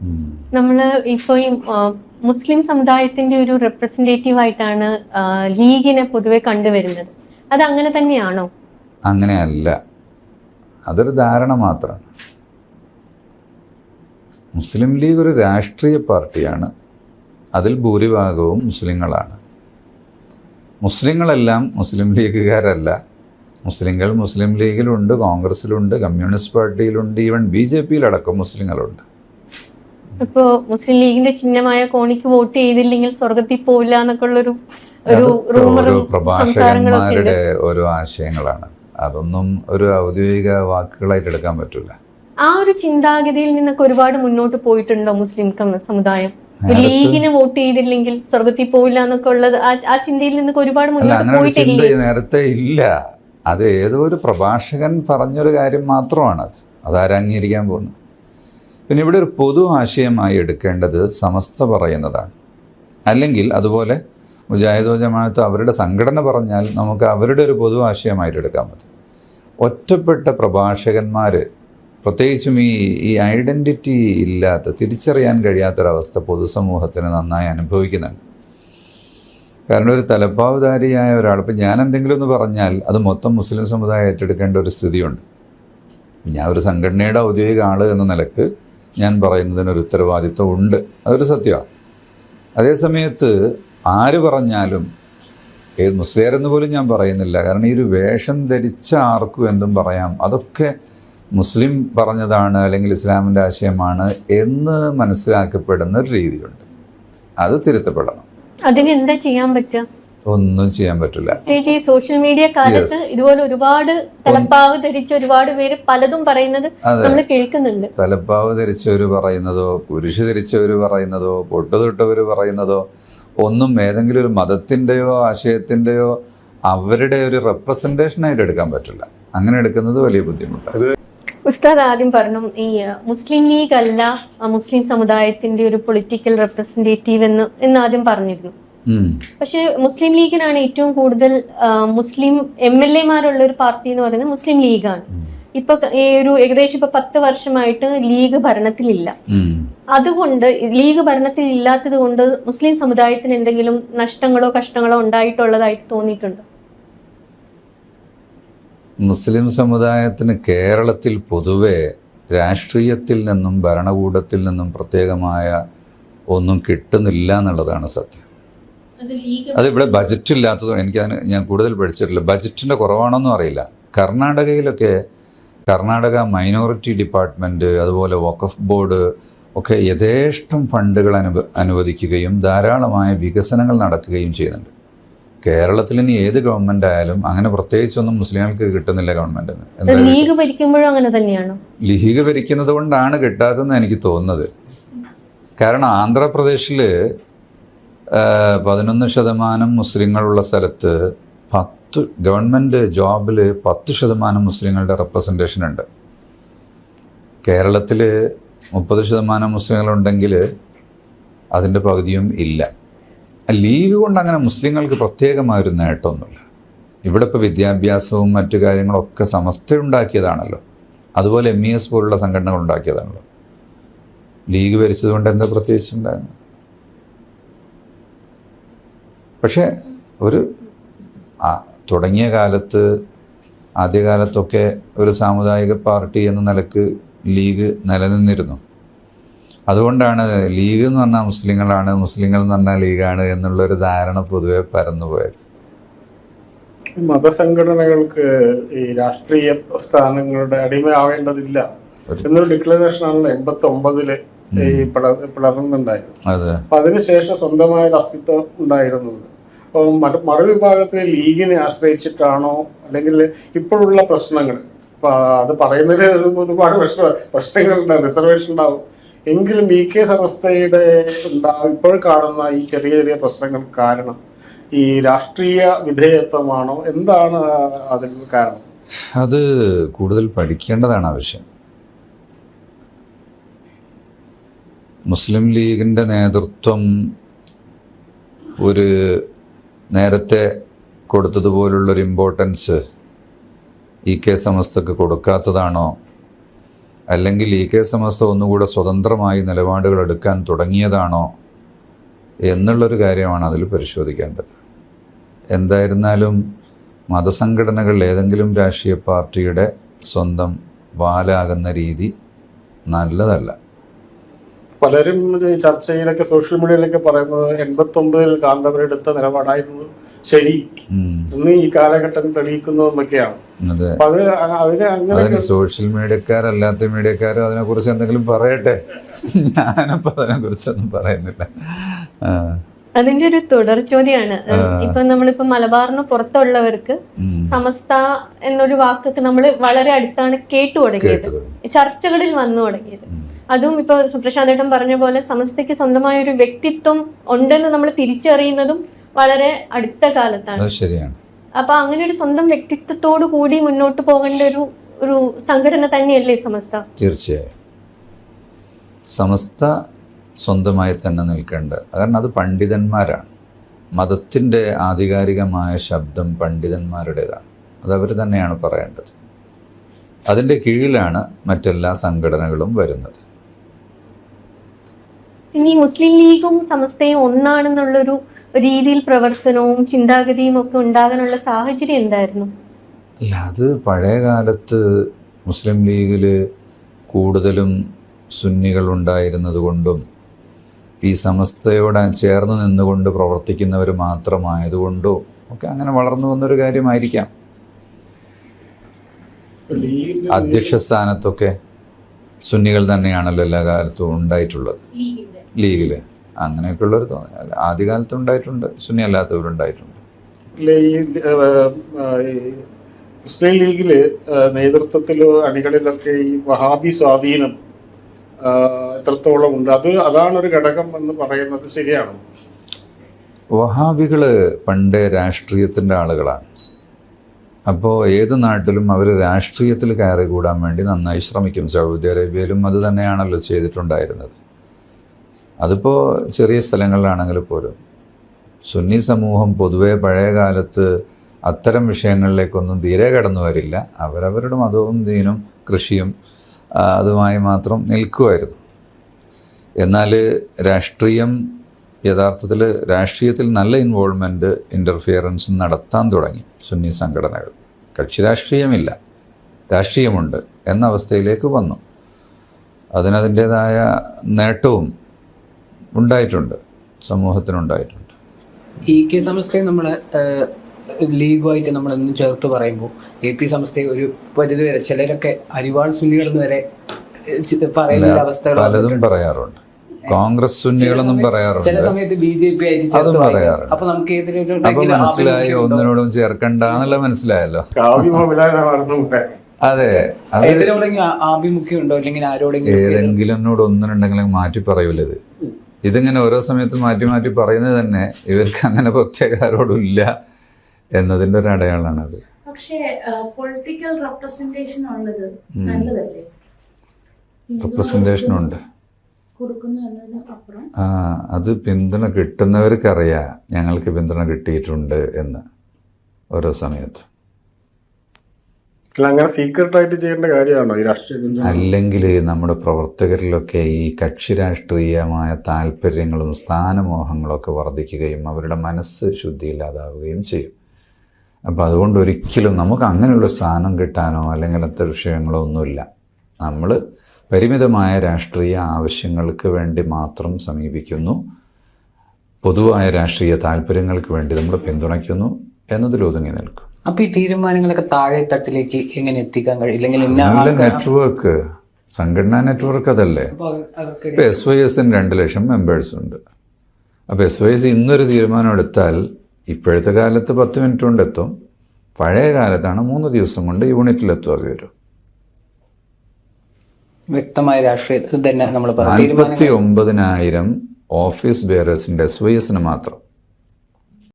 ഉം. നമ്മൾ ഈ മുസ്ലിം സമുദായത്തിന്റെ ഒരു റെപ്രസെന്റേറ്റീവ് ആയിട്ടാണ് ലീഗിനെ പൊതുവെ കണ്ടുവരുന്നത്. അത് അങ്ങനെ തന്നെയാണോ? അങ്ങനെയല്ല. അതൊരു ധാരണ മാത്രമാണ് മുസ്ലിം ലീഗ് ഒരു രാഷ്ട്രീയ പാർട്ടിയാണ്. അതിൽ ഭൂരിഭാഗവും മുസ്ലിങ്ങളാണ്. മുസ്ലിങ്ങളെല്ലാം മുസ്ലിം ലീഗുകാരല്ല. മുസ്ലിങ്ങൾ മുസ്ലിം ലീഗിലുണ്ട് കോൺഗ്രസ്സിലുണ്ട് കമ്മ്യൂണിസ്റ്റ് പാർട്ടിയിലുണ്ട് ഈവൻ ബി ജെ പിയിലടക്കം മുസ്ലിങ്ങളുണ്ട്. ഇപ്പോ മുസ്ലിം ലീഗിന്റെ ചിഹ്നമായ കോണിക്ക് വോട്ട് ചെയ്തില്ലെങ്കിൽ സ്വർഗത്തിൽ പോവില്ല എന്നൊക്കെ ഉള്ളൊരു ഒരു റൂമറും പ്രഭാഷകന്മാരുടെ ഓരോ ആശയങ്ങളാണ്. അതൊന്നും ഒരു ഔദ്യോഗിക വാക്കുകളായിട്ട് എടുക്കാൻ പറ്റില്ല ആ ഒരു ചിന്താഗതിയിൽ നിന്നൊക്കെ ഒരുപാട് മുന്നോട്ട് പോയിട്ടുണ്ടോ മുസ്ലിം സമുദായം? ലീഗിന് വോട്ട് ചെയ്തില്ലെങ്കിൽ സ്വർഗത്തിൽ പോവില്ല എന്നൊക്കെ ഉള്ളത് ആ- ചിന്തയിൽ നിന്നൊക്കെ ഒരുപാട് മുന്നോട്ട് പോയിട്ടില്ലേ? നേരത്തെ ഇല്ല. അത് ഏതോ ഒരു പ്രഭാഷകൻ പറഞ്ഞൊരു കാര്യം മാത്രമാണ്. അത് അതാരംഗീകരിക്കാൻ പോകുന്നത്. പിന്നെ ഇവിടെ ഒരു പൊതു ആശയമായി എടുക്കേണ്ടത് സമസ്ത പറയുന്നതാണ്. അല്ലെങ്കിൽ അതുപോലെ മുജാഹിദോ ജമാഅത്ത് അവരുടെ സംഘടന പറഞ്ഞാൽ നമുക്ക് അവരുടെ ഒരു പൊതു ആശയമായിട്ട് എടുക്കാൻ മതി ഒറ്റപ്പെട്ട പ്രഭാഷകന്മാർ പ്രത്യേകിച്ചും ഈ ഈ ഐഡന്റിറ്റി ഇല്ലാത്ത തിരിച്ചറിയാൻ കഴിയാത്തൊരവസ്ഥ പൊതുസമൂഹത്തിന് നന്നായി അനുഭവിക്കുന്നുണ്ട്. കാരണം ഒരു തലപ്പാവുധാരിയായ ഒരാൾ ഇപ്പം ഞാൻ എന്തെങ്കിലും ഒന്ന് പറഞ്ഞാൽ അത് മൊത്തം മുസ്ലിം സമുദായം ഏറ്റെടുക്കേണ്ട ഒരു സ്ഥിതിയുണ്ട്. ഞാൻ ഒരു സംഘടനയുടെ ഔദ്യോഗിക ആൾ എന്ന നിലയ്ക്ക് ഞാൻ പറയുന്നതിനൊരു ഉത്തരവാദിത്വം ഉണ്ട്. അതൊരു സത്യമാണ് അതേസമയത്ത് ആര് പറഞ്ഞാലും ഏത് മുസ്ലിയരെന്ന് പോലും ഞാൻ പറയുന്നില്ല. കാരണം ഈ ഒരു വേഷം ധരിച്ച ആർക്കും എന്തും പറയാം. അതൊക്കെ മുസ്ലിം പറഞ്ഞതാണ് അല്ലെങ്കിൽ ഇസ്ലാമിന്റെ ആശയമാണ് എന്ന് മനസ്സിലാക്കപ്പെടുന്ന ഒരു രീതിയുണ്ട്. അത് തിരുത്തപ്പെടണം. അതിന് എന്താ ചെയ്യാൻ പറ്റുക? ഒന്നും ചെയ്യാൻ പറ്റില്ല. പ്രത്യേകിച്ച് ഈ സോഷ്യൽ മീഡിയ കാലത്ത്. ഇതുപോലെ ഒരുപാട് തലപ്പാവ് ധരിച്ച ഒരുപാട് പേര് പലതും പറയുന്നത് നമ്മൾ കേൾക്കുന്നുണ്ട്. തലപ്പാവ് ധരിച്ചവർ പറയുന്നതോ കുരിശ് ധരിച്ചവർ പറയുന്നതോ പൊട്ട് തൊട്ടവർ പറയുന്നതോ ഒന്നും ഏതെങ്കിലും ഒരു മതത്തിന്റെയോ ആശയത്തിന്റെയോ അവരുടെ ഒരു റെപ്രസെന്റേഷനായിട്ട് എടുക്കാൻ പറ്റില്ല. അങ്ങനെ എടുക്കുന്നത് വലിയ ബുദ്ധിമുട്ടാണ്. ഉസ്താദ് ആദ്യം പറഞ്ഞു ഈ മുസ്ലിം ലീഗ് അല്ല മുസ്ലിം സമുദായത്തിന്റെ ഒരു പൊളിറ്റിക്കൽ റെപ്രസെന്റേറ്റീവ് എന്ന് എന്ന് ആദ്യം പറഞ്ഞിരുന്നു. പക്ഷെ മുസ്ലിം ലീഗിനാണ് ഏറ്റവും കൂടുതൽ മുസ്ലിം എം എൽ എമാരുള്ള ഒരു പാർട്ടി എന്ന് പറയുന്നത് മുസ്ലിം ലീഗാണ്. ഇപ്പൊ ഈ ഒരു ഏകദേശം ഇപ്പൊ പത്ത് വർഷമായിട്ട് ലീഗ് ഭരണത്തിലില്ല. അതുകൊണ്ട് ലീഗ് ഭരണത്തിൽ ഇല്ലാത്തത് കൊണ്ട് മുസ്ലിം സമുദായത്തിന് എന്തെങ്കിലും നഷ്ടങ്ങളോ കഷ്ടങ്ങളോ ഉണ്ടായിട്ടുള്ളതായിട്ട് തോന്നിയിട്ടുണ്ട്. മുസ്ലിം സമുദായത്തിന് കേരളത്തിൽ പൊതുവെ രാഷ്ട്രീയത്തിൽ നിന്നും ഭരണകൂടത്തിൽ നിന്നും പ്രത്യേകമായ ഒന്നും കിട്ടുന്നില്ല എന്നുള്ളതാണ് സത്യം. അതിവിടെ ബജറ്റ് ഇല്ലാത്തതുകൊണ്ട് എനിക്കതിന് ഞാൻ കൂടുതൽ പഠിച്ചിട്ടില്ല. ബജറ്റിന്റെ കുറവാണോന്നും അറിയില്ല. കർണാടകയിലൊക്കെ കർണാടക മൈനോറിറ്റി ഡിപ്പാർട്ട്മെന്റ് അതുപോലെ വഖഫ് ബോർഡ് ഒക്കെ യഥേഷ്ടം ഫണ്ടുകൾ അനുവ അനുവദിക്കുകയും ധാരാളമായ വികസനങ്ങൾ നടക്കുകയും ചെയ്യുന്നുണ്ട്. കേരളത്തിൽ ഇനി ഏത് ഗവൺമെന്റ് ആയാലും അങ്ങനെ പ്രത്യേകിച്ചൊന്നും മുസ്ലിങ്ങൾക്ക് കിട്ടുന്നില്ല ഗവൺമെന്റ് അത് ലീഗ് ഭരിക്കുമ്പോഴും അങ്ങനെ തന്നെയാണോ. ലീഗ് ഭരിക്കുന്നത് കൊണ്ടാണ് കിട്ടാത്തതെന്ന് എനിക്ക് തോന്നുന്നത്. കാരണം ആന്ധ്രാപ്രദേശിൽ പതിനൊന്ന് ശതമാനം മുസ്ലിങ്ങളുള്ള സ്ഥലത്ത് പത്ത് ഗവൺമെന്റ് ജോബിൽ പത്ത് ശതമാനം മുസ്ലിങ്ങളുടെ റെപ്രസെന്റേഷൻ ഉണ്ട്. കേരളത്തിൽ മുപ്പത് ശതമാനം മുസ്ലിങ്ങളുണ്ടെങ്കിൽ അതിന്റെ പകുതിയും ഇല്ല. ലീഗ് കൊണ്ട് അങ്ങനെ മുസ്ലിങ്ങൾക്ക് പ്രത്യേകമായൊരു നേട്ടമൊന്നുമില്ല. ഇവിടെ ഇപ്പോൾ വിദ്യാഭ്യാസവും മറ്റു കാര്യങ്ങളൊക്കെ സമസ്ത ഉണ്ടാക്കിയതാണല്ലോ. അതുപോലെ എം ഇ എസ് പോലുള്ള സംഘടനകൾ ഉണ്ടാക്കിയതാണല്ലോ. ലീഗ് ഭരിച്ചതുകൊണ്ട് എന്താ പ്രത്യേകിച്ച് പക്ഷേ ഒരു തുടങ്ങിയ കാലത്ത് ആദ്യകാലത്തൊക്കെ ഒരു സാമുദായിക പാർട്ടി എന്ന നിലയ്ക്ക് ലീഗ് നിലനിന്നിരുന്നു. അതുകൊണ്ടാണ് ലീഗ് എന്ന് പറഞ്ഞാൽ മുസ്ലിങ്ങളാണ് മുസ്ലിങ്ങൾ എന്ന് പറഞ്ഞാൽ ലീഗാണ് എന്നുള്ളൊരു ധാരണ പൊതുവെ പരന്നുപോയത്. മതസംഘടനകൾക്ക് ഈ രാഷ്ട്രീയ സ്ഥാനങ്ങളുടെ അടിമയാവേണ്ടതില്ല ആവേണ്ടതില്ല എന്നൊരു ഡിക്ലറേഷൻ ആണല്ലോ എൺപത്തി ഒമ്പതിൽ ഈ പട പിളർന്നുണ്ടായത് അപ്പൊ അതിനുശേഷം സ്വന്തമായ ഒരു അസ്തിത്വം ഉണ്ടായിരുന്നത് അപ്പോൾ മറു മറുവിഭാഗത്തിലെ ലീഗിനെ ആശ്രയിച്ചിട്ടാണോ? അല്ലെങ്കിൽ ഇപ്പോഴുള്ള പ്രശ്നങ്ങൾ. ഇപ്പൊ അത് പറയുന്നതിൽ ഒരു- ഒരുപാട് പ്രശ്ന പ്രശ്നങ്ങളുണ്ടാവും റിസർവേഷൻ ഉണ്ടാവും. എങ്കിലും ഇ കെ സമസ്തയുടെ ഉണ്ടാവും ഇപ്പോൾ കാണുന്ന ഈ ചെറിയ ചെറിയ പ്രശ്നങ്ങൾ കാരണം ഈ രാഷ്ട്രീയ വിധേയത്വമാണോ? എന്താണ് അതിന് കാരണം? അത് കൂടുതൽ പഠിക്കേണ്ടതാണ് ആവശ്യം. മുസ്ലിം ലീഗിന്റെ നേതൃത്വം ഒരു നേരത്തെ കൊടുത്തതുപോലുള്ളൊരു ഇമ്പോർട്ടൻസ് ഇ കെ സമസ്തക്ക് കൊടുക്കാത്തതാണോ? അല്ലെങ്കിൽ ഇ കെ സമസ്ത ഒന്നുകൂടെ സ്വതന്ത്രമായി നിലപാടുകൾ എടുക്കാൻ തുടങ്ങിയതാണോ? എന്നുള്ളൊരു കാര്യമാണ് അതിൽ പരിശോധിക്കേണ്ടത്. എന്തായിരുന്നാലും മതസംഘടനകൾ ഏതെങ്കിലും രാഷ്ട്രീയ പാർട്ടിയുടെ സ്വന്തം വാലാകുന്ന രീതി നല്ലതല്ല. പലരും ചർച്ചയിലൊക്കെ സോഷ്യൽ മീഡിയയിലൊക്കെ പറയുന്നത് എൺപത്തി ഒമ്പതിൽ കാന്തപുരം എടുത്ത നിലപാടായിരുന്നു ശരി. ഇന്ന് ഈ കാലഘട്ടം തെളിയിക്കുന്നതെന്നൊക്കെയാണ് അതെ. അതിന് അങ്ങനെ അതിന് സോഷ്യൽ മീഡിയക്കാരല്ലാത്ത മീഡിയക്കാരും അതിനെക്കുറിച്ച് എന്തെങ്കിലും പറയട്ടെ? ഞാനപ്പോ അതിനെ കുറിച്ചൊന്നും പറയുന്നില്ല അതിന്റെ ഒരു തുടർ ചോദ്യമാണ് ഇപ്പൊ നമ്മളിപ്പോ മലബാറിന് പുറത്തുള്ളവർക്ക് സമസ്ത എന്നൊരു വാക്കൊക്കെ നമ്മൾ വളരെ അടുത്താണ് കേട്ടു തുടങ്ങിയത്. ചർച്ചകളിൽ വന്നു തുടങ്ങിയത്. അതും ഇപ്പൊ പ്രശാന്തേട്ടൻ പറഞ്ഞ പോലെ സമസ്തയ്ക്ക് സ്വന്തമായ ഒരു വ്യക്തിത്വം ഉണ്ടെന്ന് നമ്മൾ തിരിച്ചറിയുന്നതും വളരെ അടുത്ത കാലത്താണ്. ശരിയാണ്. അപ്പൊ അങ്ങനെ ഒരു സ്വന്തം വ്യക്തിത്വത്തോടു കൂടി മുന്നോട്ട് പോകേണ്ട ഒരു ഒരു സംഘടന തന്നെയല്ലേ സമസ്ത? തീർച്ചയായും. സമസ്ത സ്വന്തമായി തന്നെ നിൽക്കേണ്ടത് കാരണം അത് പണ്ഡിതന്മാരാണ്. മതത്തിന്റെ ആധികാരികമായ ശബ്ദം പണ്ഡിതന്മാരുടേതാണ്. അതവർ തന്നെയാണ് പറയേണ്ടത്. അതിന്റെ കീഴിലാണ് മറ്റെല്ലാ സംഘടനകളും വരുന്നത്. ഇനി മുസ്ലിം ലീഗും സമസ്തയും ഒന്നാണെന്നുള്ളൊരു രീതിയിൽ പ്രവർത്തനവും ചിന്താഗതിയും ഒക്കെ ഉണ്ടാകാനുള്ള സാഹചര്യം എന്തായിരുന്നു? അല്ല അത് പഴയ കാലത്ത് മുസ്ലിം ലീഗിൽ കൂടുതലും സുന്നികൾ ഉണ്ടായിരുന്നത് കൊണ്ടും ഈ സമസ്തയോട് ചേർന്ന് നിന്നുകൊണ്ട് പ്രവർത്തിക്കുന്നവർ മാത്രമായതുകൊണ്ടോ ഒക്കെ അങ്ങനെ വളർന്നു വന്നൊരു കാര്യമായിരിക്കാം. ലീഗ് അധ്യക്ഷ സ്ഥാനത്തൊക്കെ സുന്നികൾ തന്നെയാണല്ലോ എല്ലാ കാലത്തും ഉണ്ടായിട്ടുള്ളത്. ലീഗിൽ അങ്ങനെയൊക്കെയുള്ളൊരു തോന്നൽ ആദ്യകാലത്ത് ഉണ്ടായിട്ടുണ്ട് സുന്നി അല്ലാത്തവരുണ്ടായിട്ടുണ്ട് മുസ്ലിം ലീഗിൽ നേതൃത്വത്തിലോ അണികളിലൊക്കെ ഈ വഹാബി സ്വാധീനം എത്രത്തോളം ഉണ്ട്? അത് അതാണൊരു ഘടകം എന്ന് പറയുന്നത് ശരിയാണോ? വഹാബികൾ പണ്ട് രാഷ്ട്രീയത്തിന്റെ ആളുകളാണ്. അപ്പോൾ ഏത് നാട്ടിലും അവർ രാഷ്ട്രീയത്തിൽ കയറി കൂടാൻ വേണ്ടി നന്നായി ശ്രമിക്കും. സൗദി അറേബ്യയിലും അത് തന്നെയാണല്ലോ ചെയ്തിട്ടുണ്ടായിരുന്നത്. അതിപ്പോൾ ചെറിയ സ്ഥലങ്ങളിലാണെങ്കിൽ പോലും സുന്നി സമൂഹം പൊതുവേ പഴയ കാലത്ത് അത്തരം വിഷയങ്ങളിലേക്കൊന്നും തീരെ കടന്നു വരില്ല. അവരവരുടെ മതവും ദീനും കൃഷിയും അതുമായി മാത്രം നിൽക്കുമായിരുന്നു എന്നാൽ രാഷ്ട്രീയം യഥാർത്ഥത്തിൽ രാഷ്ട്രീയത്തിൽ നല്ല ഇൻവോൾവ്മെന്റ് ഇന്റർഫിയറൻസ് നടത്താൻ തുടങ്ങി സുന്നി സംഘടനകൾ. കക്ഷി രാഷ്ട്രീയമില്ല. രാഷ്ട്രീയമുണ്ട് എന്ന അവസ്ഥയിലേക്ക് വന്നു. അതിനതിന്റേതായ നേട്ടവും ഉണ്ടായിട്ടുണ്ട്. സമൂഹത്തിനുണ്ടായിട്ടുണ്ട്. ഇ കെ സംസ്ഥയെ നമ്മൾ ലീഗുമായിട്ട് നമ്മളൊന്നും ചേർത്ത് പറയുമ്പോൾ എ പി സംസ്ഥയെ ഒരു പരിധി വരെ ചിലരൊക്കെ അരിവാൾ സുന്നികളെന്ന് വരെ പറയുന്ന അവസ്ഥകൾ പലതും പറയാറുണ്ട്. കോൺഗ്രസ് സുന്നികളെന്നും ചില പറയാറുണ്ട്. സമയത്ത് ബി ജെ പി ആയിട്ട് അതും പറയാറുണ്ട്. അപ്പൊ നമുക്ക് അപ്പൊ മനസ്സിലായി? ഒന്നിനോടും ചേർക്കണ്ട എന്നുള്ള മനസ്സിലായല്ലോ അതെ. ആഭിമുഖ്യം ഉണ്ടോ? അല്ലെങ്കിൽ ആരോടെങ്കിലും ഏതെങ്കിലും ഒന്നിനുണ്ടെങ്കിലും മാറ്റി പറയൂല ഇത് ഇതിങ്ങനെ ഓരോ സമയത്തും മാറ്റി മാറ്റി പറയുന്നത് തന്നെ ഇവർക്ക് അങ്ങനെ പ്രത്യേക ആരോടും ഇല്ല എന്നതിന്റെ ഒരു അടയാളമാണ് അത് പക്ഷേ പൊളിറ്റിക്കൽ റെപ്രസെന്റേഷൻ ഉള്ളത് നല്ലതല്ലേ? ഉണ്ട്. ആ അത് പിന്തുണ കിട്ടുന്നവർക്കറിയാം ഞങ്ങൾക്ക് പിന്തുണ കിട്ടിയിട്ടുണ്ട് എന്ന് ഓരോ സമയത്ത്. അങ്ങനെ സീക്രട്ട് ആയിട്ട് ചെയ്യേണ്ട കാര്യമാണോ ഈ രാഷ്ട്രീയ അല്ലെങ്കിൽ നമ്മുടെ പ്രവർത്തകരിലൊക്കെ ഈ കക്ഷി രാഷ്ട്രീയമായ താല്പര്യങ്ങളും സ്ഥാനമോഹങ്ങളൊക്കെ വർദ്ധിക്കുകയും അവരുടെ മനസ്സ് ശുദ്ധിയില്ലാതാവുകയും ചെയ്യും. അപ്പോൾ അതുകൊണ്ട് ഒരിക്കലും നമുക്ക് അങ്ങനെയുള്ള സ്ഥാനം കിട്ടാനോ അല്ലെങ്കിൽ അത്തരം വിഷയങ്ങളോ ഒന്നുമില്ല. നമ്മൾ പരിമിതമായ രാഷ്ട്രീയ ആവശ്യങ്ങൾക്ക് വേണ്ടി മാത്രം സമീപിക്കുന്നു. പൊതുവായ രാഷ്ട്രീയ താല്പര്യങ്ങൾക്ക് വേണ്ടി നമ്മൾ പിന്തുണയ്ക്കുന്നു എന്നതിലൊതുങ്ങി നിൽക്കും. അപ്പൊ ഈ തീരുമാനങ്ങളൊക്കെ താഴെ തട്ടിലേക്ക് എങ്ങനെ എത്തിക്കാൻ കഴിയും? ഇല്ലെങ്കിൽ ഇന്ന നല്ല നെറ്റ്വർക്ക് സംഘടനാ നെറ്റ്വർക്ക് അതല്ലേ? ഇപ്പൊ എസ് വൈ എസിന് രണ്ട് ലക്ഷം മെമ്പേഴ്സ് ഉണ്ട്. അപ്പോൾ എസ് വൈ എസ് ഇന്നൊരു തീരുമാനം എടുത്താൽ ഇപ്പോഴത്തെ കാലത്ത് പത്ത് മിനിറ്റ് കൊണ്ട് എത്തും. പഴയ കാലത്താണ് മൂന്ന് ദിവസം കൊണ്ട് യൂണിറ്റിലെത്തുക വരും. വ്യക്തമായ രാഷ്ട്രീയത്തിൽ തന്നെ നമ്മൾ നാൽപ്പത്തി ഒമ്പതിനായിരം ഓഫീസ് ബെയറേഴ്സിന്റെ എസ് വൈ എസിന് മാത്രം.